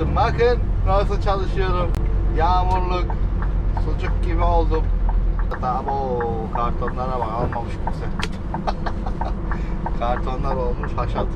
yaptım. Bakın nasıl çalışıyorum. Yağmurluk. Sucuk gibi oldum. Hatta kartonlara bak almamış kimse. Kartonlar olmuş haşat.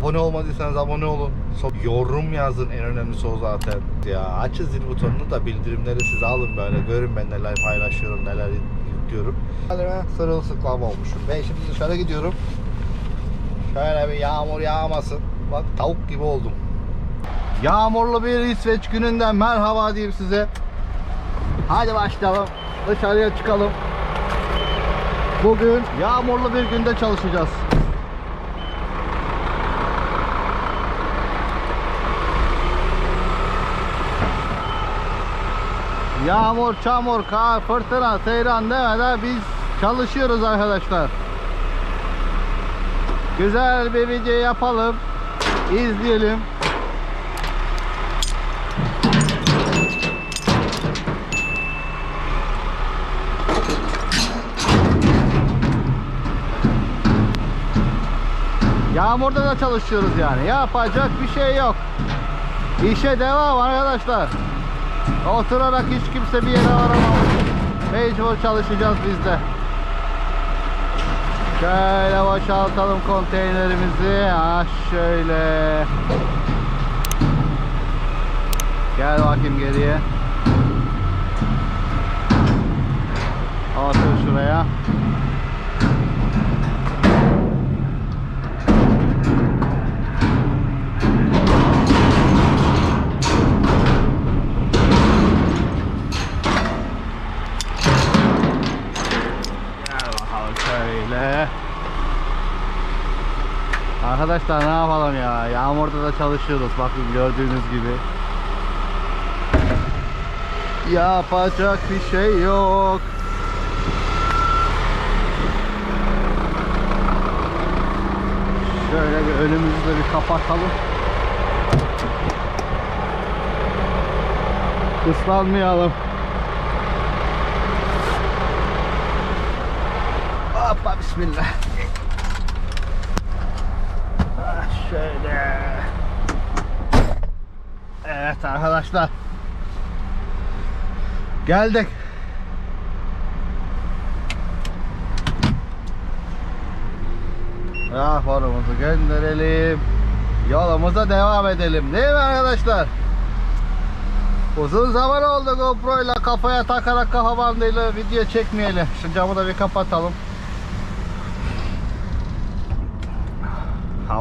Abone olmadıysanız abone olun. Yorum yazın en önemlisi o zaten. Ya açın zil butonunu da bildirimleri siz alın böyle. Görün ben neler paylaşıyorum, neler yüklüyorum. Hadi ben sırılsıklam olmuşum. Ben şimdi dışarı gidiyorum. Şöyle bir yağmur yağmasın. Bak tavuk gibi oldum. Yağmurlu bir İsveç gününden merhaba diyeyim size. Hadi başlayalım. Dışarıya çıkalım. Bugün yağmurlu bir günde çalışacağız. Yağmur, çamur, kar, fırtına, seyran demeden biz çalışıyoruz arkadaşlar. Güzel bir video yapalım. İzleyelim. Yağmurda da çalışıyoruz yani. Yapacak bir şey yok. İşe devam arkadaşlar. Oturarak hiç kimse bir yere varamamış. Mecbur çalışacağız biz de. Şöyle boşaltalım konteynerimizi. Ha şöyle. Gel bakayım geriye. Otur şuraya. Arkadaşlar ne yapalım ya? Yağmurda da çalışıyoruz. Bakın gördüğünüz gibi. Yapacak bir şey yok. Şöyle bir önümüzü de bir kapatalım. Islanmayalım. Hoppa bismillah. Şöyle. Evet arkadaşlar. Geldik. Raporumuzu gönderelim. Yolumuza devam edelim. Değil mi arkadaşlar? Uzun zaman oldu GoPro ile kafaya takarak kafa bandıyla video çekmeyelim. Şu camı da bir kapatalım.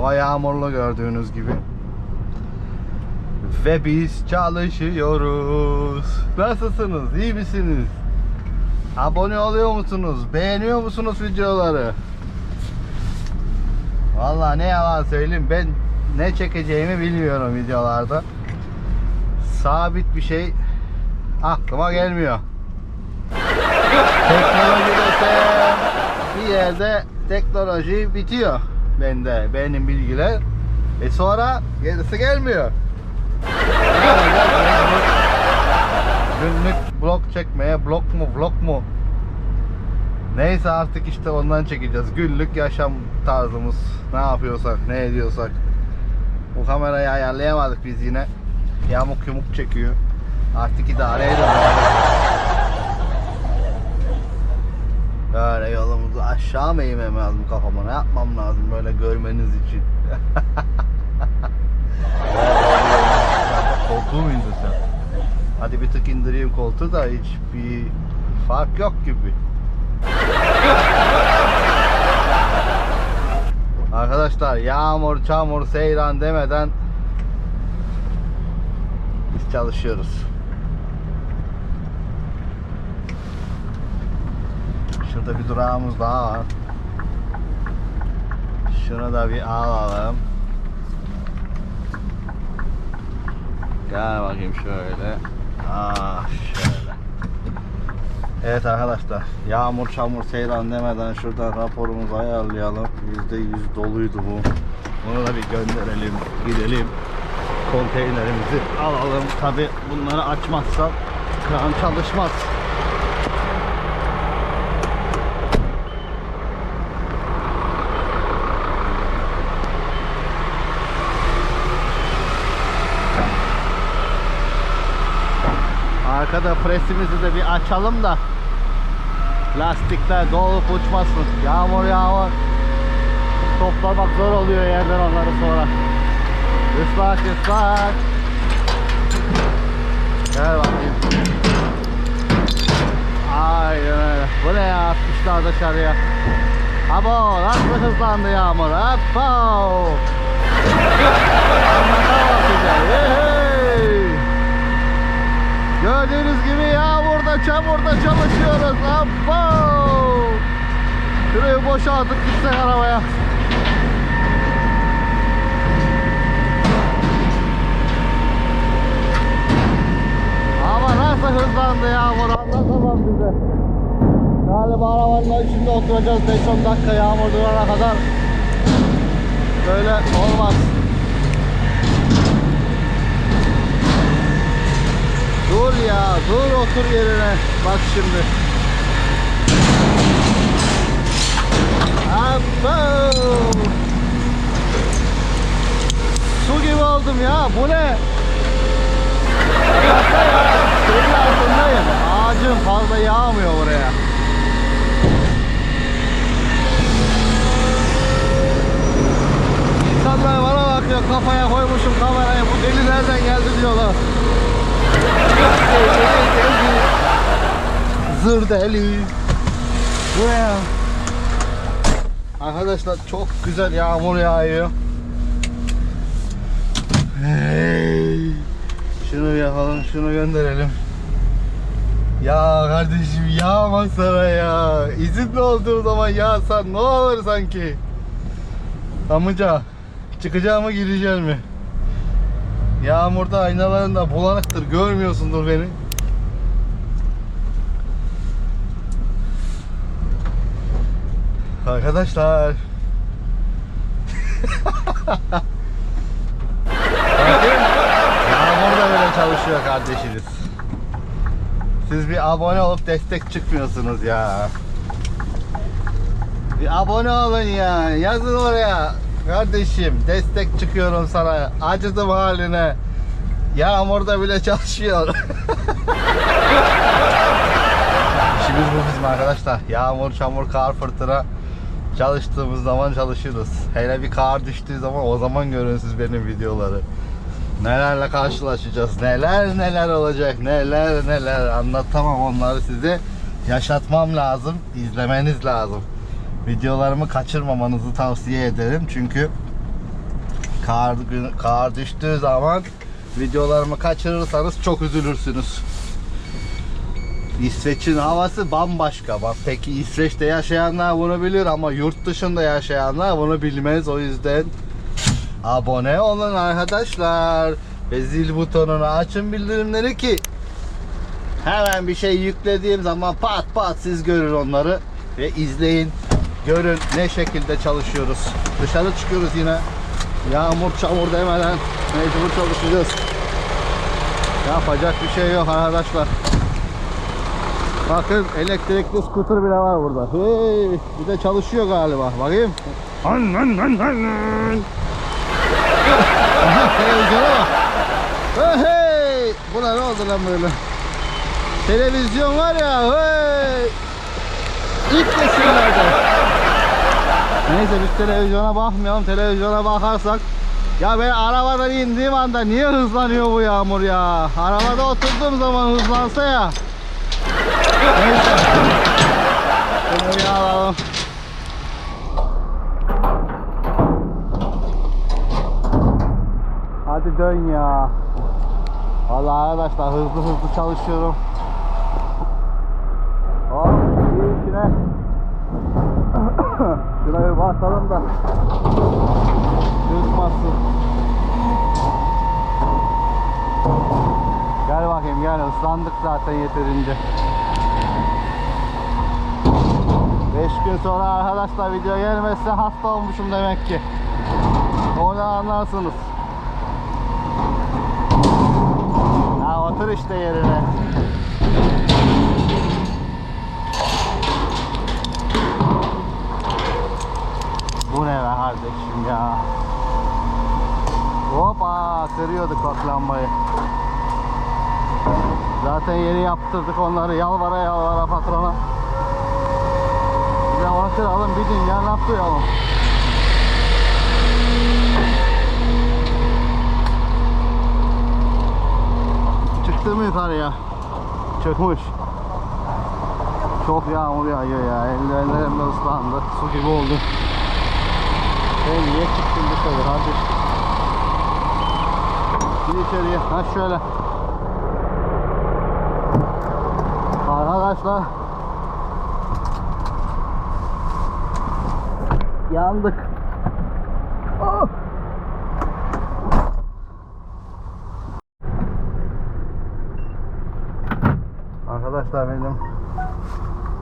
Hava yağmurlu gördüğünüz gibi. Ve biz çalışıyoruz. Nasılsınız? İyi misiniz? Abone oluyor musunuz? Beğeniyor musunuz videoları? Vallahi ne yalan söyleyeyim ben ne çekeceğimi bilmiyorum videolarda. Sabit bir şey aklıma gelmiyor. Teknoloji desem bir yerde teknoloji bitiyor bende benim bilgiler. E sonra gerisi gelmiyor. Günlük blog çekmeye blog mu vlog mu? Neyse artık işte ondan çekeceğiz. Günlük yaşam tarzımız. Ne yapıyorsak, ne ediyorsak. Bu kamerayı ayarlayamadık biz yine. Yamuk yumuk çekiyor. Artık idare edin. Böyle yolumuzu aşağı mı eğmem lazım kafama? Ne yapmam lazım böyle görmeniz için? Koltuğu mu indirsem? Hadi bir tık indireyim koltuğu da hiç bir fark yok gibi. Arkadaşlar yağmur, çamur, seyran demeden biz çalışıyoruz. Şurada bir durağımız daha var. Şunu da bir alalım. Gel bakayım şöyle. Ah şöyle. Evet arkadaşlar yağmur çamur seyran demeden şuradan raporumuzu ayarlayalım. %100 doluydu bu. Bunu da bir gönderelim. Gidelim. Konteynerimizi alalım. Tabi bunları açmazsam kran çalışmaz. Arkada presimizi de bir açalım da lastikler dolup uçmasın. Yağmur yağmur. Toplamak zor oluyor yerden onları sonra. Islak ıslak. Gel bakayım. Aynen öyle. Bu ne ya atmışlar dışarıya. Abo nasıl hızlandı yağmur. Abo. Anlatamam size. Gördüğünüz gibi yağmurda çamurda çalışıyoruz. Abo. Şurayı boşaltıp gitsek arabaya. Ama nasıl hızlandı yağmur anlatamam size. Galiba arabanın içinde oturacağız 5-10 dakika yağmur durana kadar. Böyle olmaz. Dur ya, dur otur yerine. Bak şimdi. Abo! Su gibi oldum ya. Bu ne? Şeyin altındayım. Ağacın fazla yağmıyor buraya. İnsanlar bana bakıyor kafaya koymuşum kamerayı bu deli nereden geldi diyorlar. Deli, deli. Zır deli. Bu ne ya? Arkadaşlar çok güzel yağmur yağıyor. Hey. Şunu yapalım, şunu gönderelim. Ya kardeşim yağma sana ya. İzinli olduğu zaman yağsan ne olur sanki. Amca çıkacağım mı gireceğim mi? Yağmurda aynalarında bulanıktır görmüyorsundur beni. Arkadaşlar. Yağmur da böyle çalışıyor kardeşiniz. Siz bir abone olup destek çıkmıyorsunuz ya. Bir abone olun ya. Yazın oraya. Kardeşim destek çıkıyorum sana. Acıdım haline. Yağmurda bile çalışıyor. İşimiz bu bizim arkadaşlar. Yağmur, çamur, kar, fırtına çalıştığımız zaman çalışırız. Hele bir kar düştüğü zaman o zaman görün siz benim videoları. Nelerle karşılaşacağız, neler neler olacak, neler neler anlatamam onları size yaşatmam lazım, izlemeniz lazım. Videolarımı kaçırmamanızı tavsiye ederim çünkü kar, kar düştüğü zaman videolarımı kaçırırsanız çok üzülürsünüz. İsveç'in havası bambaşka. Bak peki İsveç'te yaşayanlar bunu bilir ama yurt dışında yaşayanlar bunu bilmez. O yüzden abone olun arkadaşlar. Ve zil butonunu açın bildirimleri ki hemen bir şey yüklediğim zaman pat pat siz görün onları ve izleyin. Görün ne şekilde çalışıyoruz. Dışarı çıkıyoruz yine. Yağmur çamur demeden mecbur çalışacağız. Yapacak bir şey yok arkadaşlar. Bakın elektrikli scooter bile var burada. Hey, bir de çalışıyor galiba. Bakayım. An an an an. Hey. Buna ne oldu lan böyle? Televizyon var ya. Hey. İlk nesillerden. Neyse biz televizyona bakmayalım. Televizyona bakarsak ya ben arabadan indiğim anda niye hızlanıyor bu yağmur ya? Arabada oturduğum zaman hızlansa ya. Neyse. Şunu bir alalım. Hadi dön ya. Vallahi arkadaşlar hızlı hızlı çalışıyorum. Hop iyi içine. Şurayı basalım da. Düşmasın. Gel bakayım gel ıslandık zaten yeterince. 5 gün sonra arkadaşlar video gelmezse hasta olmuşum demek ki. Onu anlarsınız. Ya otur işte yerine. Bu ne be kardeşim ya. Hoppa kırıyorduk bak lambayı. Zaten yeni yaptırdık onları yalvara yalvara patrona. Alın bir dünya laf duyalım. Çıktı mı yukarıya? Çıkmış. Çok yağmur yağıyor ya. Ellerim de ıslandı. Su gibi oldu. Ben niye çıktım dışarı hadi. Gir içeriye. Ha şöyle. Arkadaşlar. Yandık. Oh! Arkadaşlar benim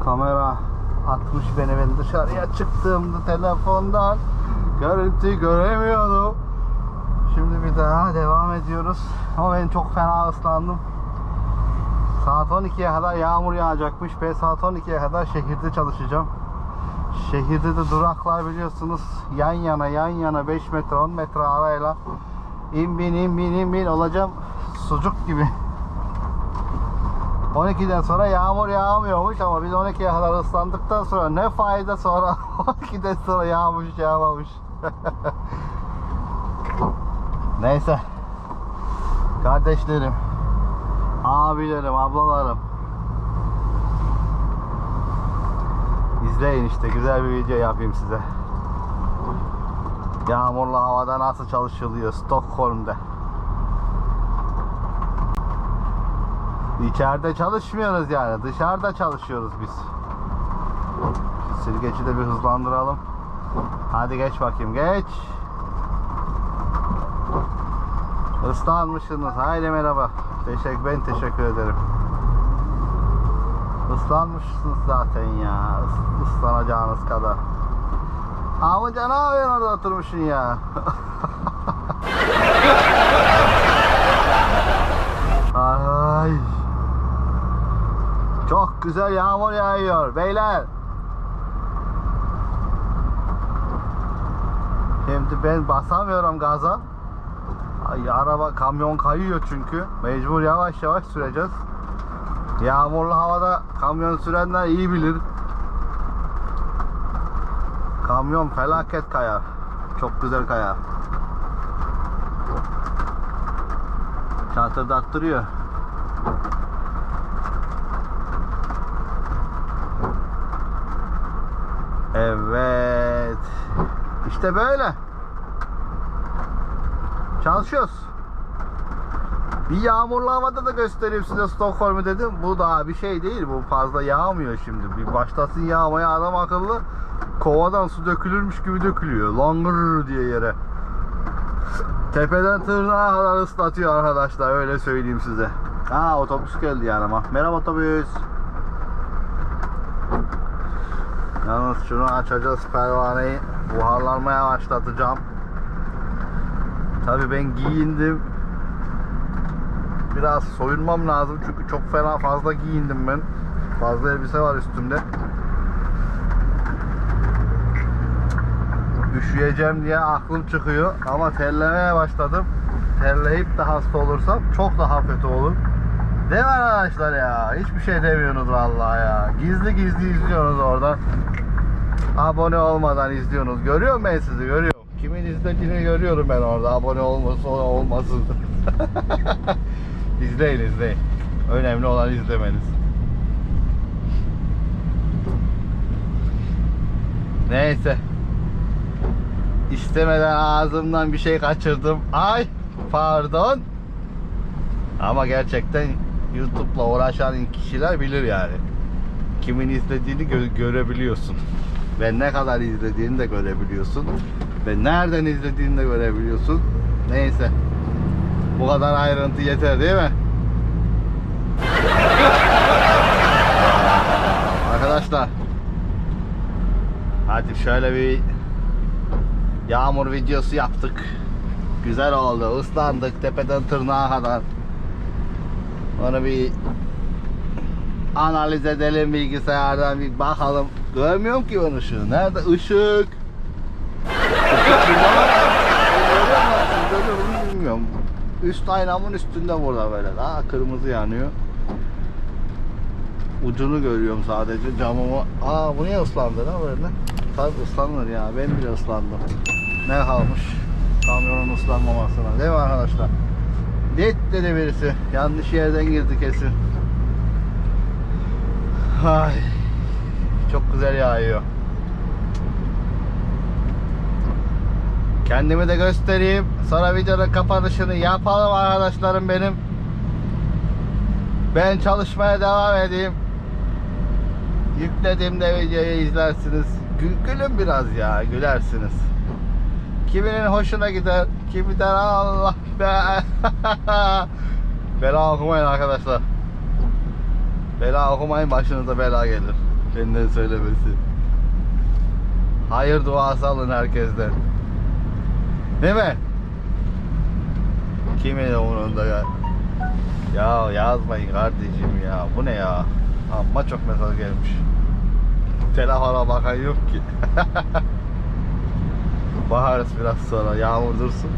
kamera atmış beni ben dışarıya çıktığımda telefondan görüntü göremiyordum. Şimdi bir daha devam ediyoruz. Ama ben çok fena ıslandım. Saat 12'ye kadar yağmur yağacakmış. Ben saat 12'ye kadar şehirde çalışacağım. Şehirde de duraklar biliyorsunuz yan yana yan yana 5 metre 10 metre arayla in bin in bin in bin olacağım sucuk gibi. 12'den sonra yağmur yağmıyormuş ama biz 12'ye kadar ıslandıktan sonra ne fayda sonra 12'den sonra yağmış yağmamış. Neyse. Kardeşlerim, abilerim, ablalarım. İzleyin işte güzel bir video yapayım size. Yağmurlu havada nasıl çalışılıyor Stockholm'da. İçeride çalışmıyoruz yani. Dışarıda çalışıyoruz biz. Şu Silgeci de bir hızlandıralım. Hadi geç bakayım geç. Islanmışsınız. Haydi merhaba. Teşekkür ben teşekkür ederim. Islanmışsınız zaten ya. Is- ıslanacağınız kadar. Amca ne yapıyorsun orada oturmuşsun ya? Ay. Çok güzel yağmur yağıyor beyler. Şimdi ben basamıyorum gaza. Ay, araba kamyon kayıyor çünkü. Mecbur yavaş yavaş süreceğiz. Yağmurlu havada kamyon sürenler iyi bilir. Kamyon felaket kayar. Çok güzel kayar. Çatırdattırıyor. Evet. İşte böyle. Çalışıyoruz. Bir yağmurlu havada da göstereyim size Stockholm'u dedim. Bu daha bir şey değil. Bu fazla yağmıyor şimdi. Bir başlasın yağmaya adam akıllı kovadan su dökülürmüş gibi dökülüyor. Langır diye yere. Tepeden tırnağa kadar ıslatıyor arkadaşlar. Öyle söyleyeyim size. Ha otobüs geldi yanıma. Merhaba otobüs. Yalnız şunu açacağız pervaneyi. Buharlanmaya başlatacağım. Tabii ben giyindim. Biraz soyunmam lazım çünkü çok fena fazla giyindim ben. Fazla elbise var üstümde. Üşüyeceğim diye aklım çıkıyor ama terlemeye başladım. Terleyip de hasta olursam çok daha kötü olur. Değil mi arkadaşlar ya? Hiçbir şey demiyorsunuz vallahi ya. Gizli gizli izliyorsunuz oradan. Abone olmadan izliyorsunuz. Görüyorum ben sizi görüyorum. Kimin izlediğini görüyorum ben orada. Abone olması olmasın. izleyin izleyin. Önemli olan izlemeniz. Neyse. İstemeden ağzımdan bir şey kaçırdım. Ay pardon. Ama gerçekten YouTube'la uğraşan kişiler bilir yani. Kimin izlediğini gö- görebiliyorsun. Ve ne kadar izlediğini de görebiliyorsun. Ve nereden izlediğini de görebiliyorsun. Neyse. Bu kadar ayrıntı yeter değil mi? Arkadaşlar. Hadi şöyle bir yağmur videosu yaptık. Güzel oldu. Islandık tepeden tırnağa kadar. Onu bir analiz edelim bilgisayardan bir bakalım. Görmüyorum ki ben ışığı. Nerede? Görüyor musun? Bilmiyorum. Üst aynamın üstünde burada böyle. Daha kırmızı yanıyor. ucunu görüyorum sadece camımı. Aa bu niye ıslandı lan böyle? Tabii ıslanır ya. Ben bile ıslandım. Ne kalmış? Kamyonun ıslanmamasına. Değil mi arkadaşlar? Dit dedi birisi. Yanlış yerden girdi kesin. Ay. Çok güzel yağıyor. Kendimi de göstereyim. Sonra videonun kapanışını yapalım arkadaşlarım benim. Ben çalışmaya devam edeyim. Yüklediğimde videoyu izlersiniz. Gül, gülün biraz ya, gülersiniz. Kiminin hoşuna gider, kimi der Allah be. bela okumayın arkadaşlar. Bela okumayın başınıza bela gelir. Benden söylemesi. Hayır duası alın herkesten. Değil mi? Kimin umurunda ya? Ya yazmayın kardeşim ya. Bu ne ya? Amma çok mesaj gelmiş. Telefona bakan yok ki. Baharız biraz sonra. Yağmur dursun.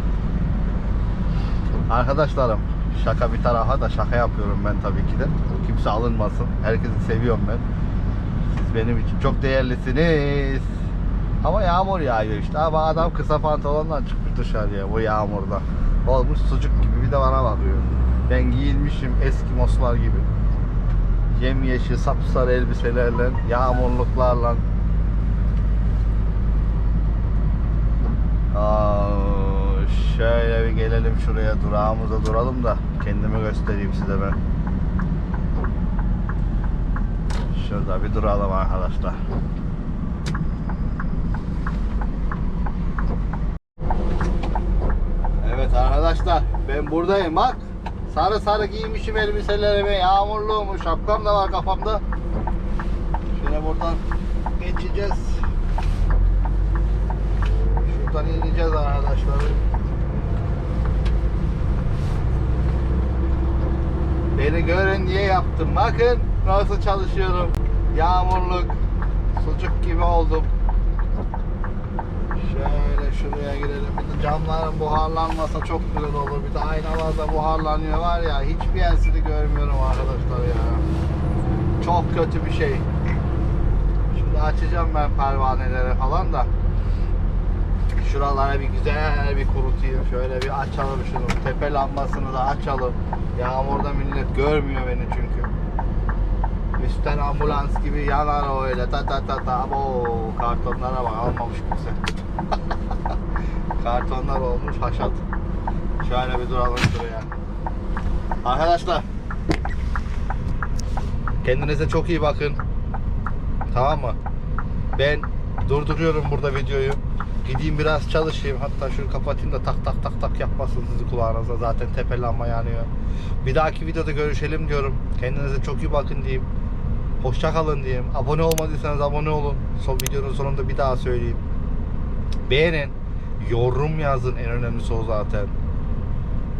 Arkadaşlarım şaka bir tarafa da şaka yapıyorum ben tabii ki de. Kimse alınmasın. Herkesi seviyorum ben. Siz benim için çok değerlisiniz. Ama yağmur yağıyor işte. Ama adam kısa pantolonla çıkmış dışarıya bu yağmurda. Olmuş sucuk gibi bir de bana bakıyor. Ben giyinmişim Eskimoslar gibi. Yemyeşil sapsarı elbiselerle, yağmurluklarla. Aa, şöyle bir gelelim şuraya durağımıza duralım da kendimi göstereyim size ben. Şurada bir duralım arkadaşlar. Arkadaşlar ben buradayım bak. Sarı sarı giymişim elbiselerimi, yağmurluğumu, şapkam da var kafamda. Şöyle buradan geçeceğiz. Şuradan ineceğiz arkadaşlar. Beni görün diye yaptım. Bakın nasıl çalışıyorum. Yağmurluk, sucuk gibi oldum. Şöyle şuraya girelim. Bir de camların buharlanmasa çok güzel olur. Bir de aynalarda buharlanıyor var ya. Hiçbir yersini görmüyorum arkadaşlar ya. Çok kötü bir şey. Şimdi açacağım ben pervaneleri falan da. Şuralara bir güzel bir kurutayım. Şöyle bir açalım şunu. Tepe lambasını da açalım. Yağmurda millet görmüyor beni çünkü. Üstten ambulans gibi yanar öyle ta ta ta ta. Abo kartonlara bak almamış kimse. Kartonlar olmuş haşat. Şöyle bir duralım şuraya. Arkadaşlar. Kendinize çok iyi bakın. Tamam mı? Ben durduruyorum burada videoyu. Gideyim biraz çalışayım. Hatta şunu kapatayım da tak tak tak tak yapmasın sizi kulağınıza. Zaten tepe lamba yanıyor. Bir dahaki videoda görüşelim diyorum. Kendinize çok iyi bakın diyeyim. Hoşça kalın diyeyim. Abone olmadıysanız abone olun. Son videonun sonunda bir daha söyleyeyim. Beğenin. Yorum yazın en önemlisi o zaten.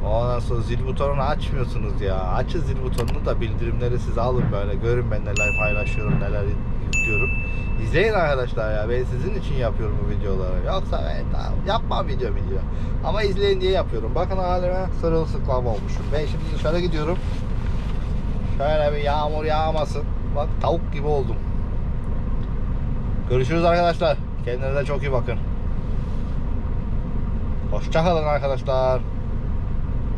Ondan sonra zil butonunu açmıyorsunuz ya. Açın zil butonunu da bildirimleri size alın böyle. Görün ben neler paylaşıyorum, neler yüklüyorum. İzleyin arkadaşlar ya. Ben sizin için yapıyorum bu videoları. Yoksa ben tamam, yapmam video video. Ama izleyin diye yapıyorum. Bakın halime sırılsıklam olmuşum. Ben şimdi dışarı gidiyorum. Şöyle bir yağmur yağmasın. Bak tavuk gibi oldum. Görüşürüz arkadaşlar. Kendinize çok iyi bakın. Hoşçakalın arkadaşlar.